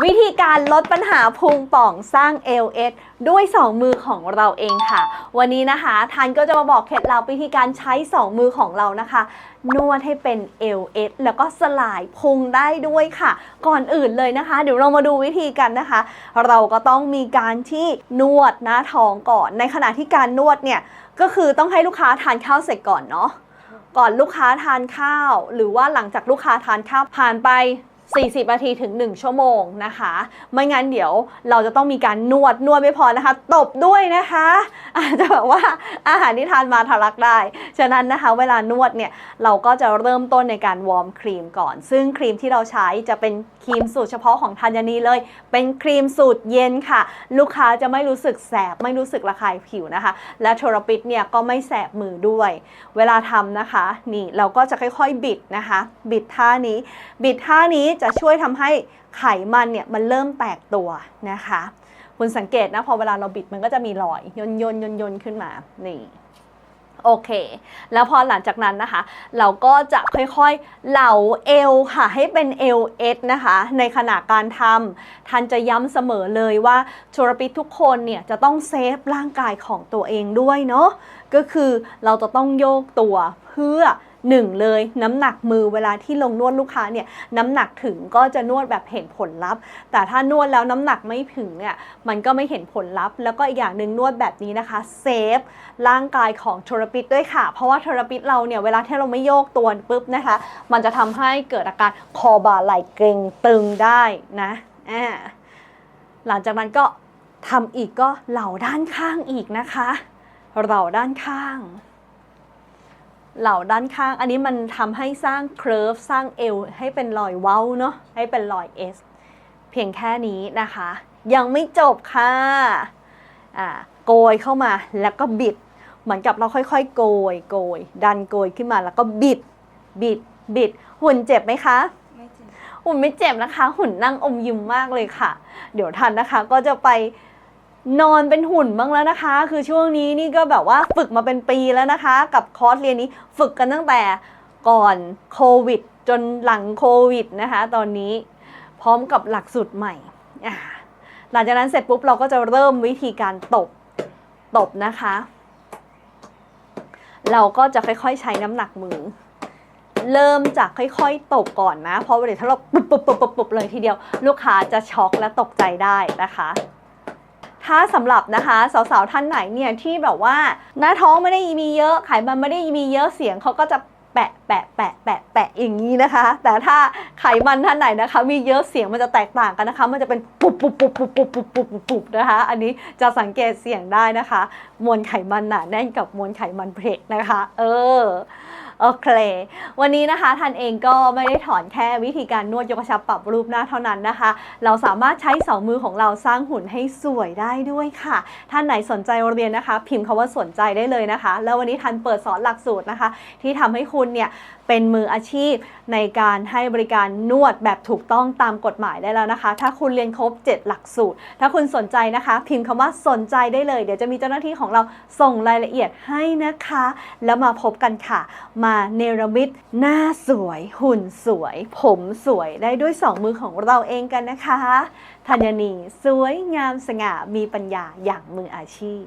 วิธีการลดปัญหาพุงป่องสร้าง LS ด้วย 2 มือของเราเองค่ะ วันนี้นะคะทันก็จะมาบอกเคล็ดลับวิธีการใช้ 2 มือของเรานะคะ นวดให้เป็น LS แล้วก็สลายพุงได้ด้วยค่ะ ก่อนอื่นเลยนะคะ เดี๋ยวเรามาดูวิธีกันนะคะ เราก็ต้องมีการที่นวดหน้าท้องก่อน ในขณะที่การนวดเนี่ยก็คือต้องให้ลูกค้าทานข้าวเสร็จก่อนเนาะก่อนลูกค้าทานข้าว หรือว่าหลังจากลูกค้าทานข้าวผ่านไป 40นาทีถึง 1 ชั่วโมงนะคะ ไม่งั้นเดี๋ยวเราจะต้องมีการนวดนวดไม่พอนะคะ ตบด้วยนะคะ อาจจะแบบว่าอาหารที่ทานมาทะลักได้ ฉะนั้นนะคะ เวลานวดเนี่ยเราก็จะเริ่มต้นในการวอร์มครีมก่อน ซึ่งครีมที่เราใช้จะเป็นครีมสูตรเฉพาะของธัญนีเลย เป็นครีมสูตรเย็นค่ะ ลูกค้าจะไม่รู้สึกแสบ ไม่รู้สึกระคายผิวนะคะ และโทรปิดเนี่ยก็ไม่แสบมือด้วย เวลาทำนะคะ นี่เราก็จะค่อยๆบิดนะคะ บิดท่านี้ บิดท่านี้จะช่วยทำให้ไขมันเนี่ยมันเริ่มแตกตัวนะคะคุณสังเกตนะพอเวลาเราบิดมันก็จะมีรอยยนยนยนยนขึ้นมานี่โอเค แล้วพอหลังจากนั้นนะคะ เราก็จะค่อยๆ เหลาเอวค่ะ ให้เป็นเอวเอสนะคะ ในขณะการทำทันจะย้ำเสมอเลยว่าโชรปิดทุกคนเนี่ยจะต้องเซฟร่างกายของตัวเองด้วยเนาะ ก็คือเราจะต้องโยกตัวเพื่อ หนึ่งเลยน้ำหนักมือเวลาที่ลงนวดลูกค้าเนี่ยน้ำหนักถึงก็จะนวดแบบเห็นผลลัพธ์ แต่ถ้านวดแล้วน้ำหนักไม่ถึงเนี่ยมันก็ไม่เห็นผลลัพธ์ แล้วก็อีกอย่างหนึ่งนวดแบบนี้นะคะเซฟร่างกายของทรปิดด้วยค่ะ เพราะว่าทรปิดเราเนี่ยเวลาที่เราไม่โยกตัวปุ๊บนะคะ มันจะทำให้เกิดอาการคอบ่าไหล่เกร็งตึงได้นะอ่าหลังจากนั้นก็ทำอีกก็เหล่าด้านข้างอีกนะคะ เหล่าด้านข้าง เหล่าด้านข้าง อันนี้มันทำให้สร้างเคร์ฟสร้างเอวให้เป็นรอยเว้าเนาะให้เป็นรอย S เพียงแค่นี้นะคะ ยังไม่จบค่ะอ่าโกยเข้ามาแล้วก็บิด เหมือนกับเราค่อยๆ โกยโกย ดันโกยขึ้นมาแล้วก็บิด บิด บิด หุ่นเจ็บไหมคะไม่เจ็บหุ่นไม่เจ็บนะคะ หุ่นนั่งอมยิ้มมากเลยค่ะ เดี๋ยวทันนะคะก็จะไป นอนเป็นหุ่นบ้างแล้วนะคะ คือช่วงนี้นี่ก็แบบว่าฝึกมาเป็นปีแล้วนะคะ กับคอร์สเรียนนี้ฝึกกันตั้งแต่ก่อนโควิด จนหลังโควิดนะคะ ตอนนี้พร้อมกับหลักสูตรใหม่หลังจากนั้นเสร็จปุ๊บเราก็จะเริ่มวิธีการตบตบนะคะ เราก็จะค่อยๆใช้น้ำหนักมือ เริ่มจากค่อยๆตบก่อนนะ เพราะว่าเดี๋ยวถ้าเราปุ๊บปุบปุบปุบเลยทีเดียว ลูกค้าจะช็อกและตกใจได้นะคะ ถ้าสำหรับนะคะสาวๆท่านไหนเนี่ยที่แบบว่าหน้าท้องไม่ได้มีเยอะไขมันไม่ได้มีเยอะเสียงเขาก็จะแปะแปะแปะแปะแปะอย่างนี้นะคะ แต่ถ้าไขมันท่านไหนนะคะ มีเยอะเสียงมันจะแตกต่างกันนะคะ มันจะเป็นปุบปุบปุบปุบปุบปุบปุบปุบปุบนะคะ อันนี้จะสังเกตเสียงได้นะคะ มวลไขมันหนาแน่นกับมวลไขมันเพลกนะคะ เออโอเค วันนี้นะคะท่านเองก็ไม่ได้ถอนแค่วิธีการนวดยกกระชับปรับรูปหน้าเท่านั้นนะคะ เราสามารถใช้สองมือของเราสร้างหุ่นให้สวยได้ด้วยค่ะ ท่านไหนสนใจเรียนนะคะ พิมพ์คาว่าสนใจได้เลยนะคะ แล้ววันนี้ทันเปิดสอนหลักสูตรนะคะ ที่ทำให้คุณเนี่ยเป็นมืออาชีพในการให้บริการนวดแบบถูกต้องตามกฎหมายได้แล้วนะคะ ถ้าคุณเรียนครบ 7 หลักสูตร ถ้าคุณสนใจนะคะ พิมพ์คำว่าสนใจได้เลย เดี๋ยวจะมีเจ้าหน้าที่ของเราส่งรายละเอียดให้นะคะ แล้วมาพบกันค่ะ มาเนรมิตหน้าสวย หุ่นสวย ผมสวยได้ด้วยสองมือของเราเองกันนะคะธัญนีสวยงามสง่ามีปัญญาอย่างมืออาชีพ